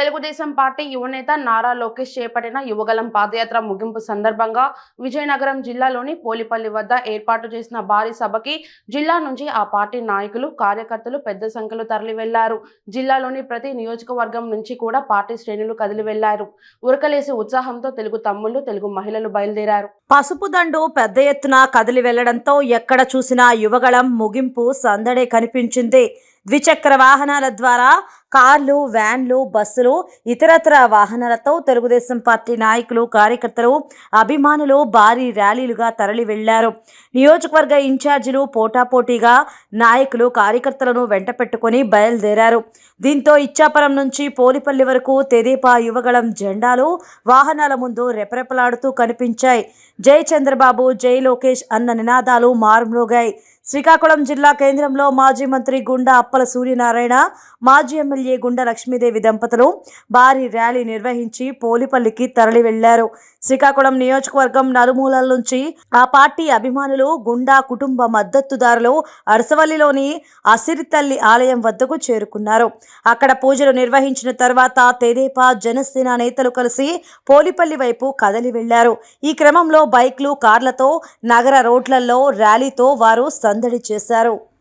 Telugu Desam party యువనేత నారా లోకేష్ చేపట్టిన యువగలం పాదయాత్ర ముగింపు సందర్భంగా విజయనగరం జిల్లాలోని పోలిపల్లి వద్ద ఏర్పాటు చేసిన భారీ సభకి జిల్లా నుంచి ఆ పార్టీ నాయకులు కార్యకర్తలు పెద్ద సంఖ్యలో తరలి వెళ్ళారు జిల్లాలోని ప్రతి నియోజకవర్గం నుంచి కూడా పార్టీ శ్రేణులు కదిలి వెళ్ళారు ఉరకలేసి ఉత్సాహంతో తెలుగు తమ్ముళ్ళు తెలుగు మహిళలు బయలుదేరారు. పసుపు దండు పెద్ద ఎత్తున కదిలి వెళ్ళడంతో ఎక్కడ చూసినా యువగళం ముగింపు సందడే కనిపించింది. ద్విచక్ర వాహనాల ద్వారా కార్లు వ్యాన్లు బస్సులు ఇతరత్ర వాహనాలతో తెలుగుదేశం పార్టీ నాయకులు కార్యకర్తలు అభిమానులు భారీ ర్యాలీలుగా తరలి వెళ్ళారు. నియోజకవర్గ ఇన్ఛార్జీలు పోటాపోటీగా నాయకులు కార్యకర్తలను వెంట పెట్టుకుని బయలుదేరారు. దీంతో ఇచ్చాపురం నుంచి పోలిపల్లి వరకు తెదేపా యువగళం జెండాలు వాహనాల ముందు రెపరెపలాడుతూ కనిపించాయి. జై చంద్రబాబు జై లోకేష్ అన్న నినాదాలు మారుమ్రోగాయి. శ్రీకాకుళం జిల్లా కేంద్రంలో మాజీ మంత్రి గుండా అప్పల సూర్యనారాయణ మాజీ ఎమ్మెల్యే గుండా లక్ష్మీదేవి దంపతులు భారీ ర్యాలీ నిర్వహించి పోలిపల్లికి తరలి వెళ్ళారు శ్రీకాకుళం నియోజకవర్గం నలుమూలల నుంచి ఆ పార్టీ అభిమానులు గుండా కుటుంబ మద్దతుదారులు అరసవల్లిలోని అసిరితల్లి ఆలయం వద్దకు చేరుకున్నారు. అక్కడ పూజలు నిర్వహించిన తర్వాత తెదేపా జనసేన నేతలు కలిసి పోలిపల్లి వైపు కదలి వెళ్ళారు ఈ క్రమంలో బైక్లు కార్లతో నగర రోడ్లలో ర్యాలీతో వారు సందడి చేశారు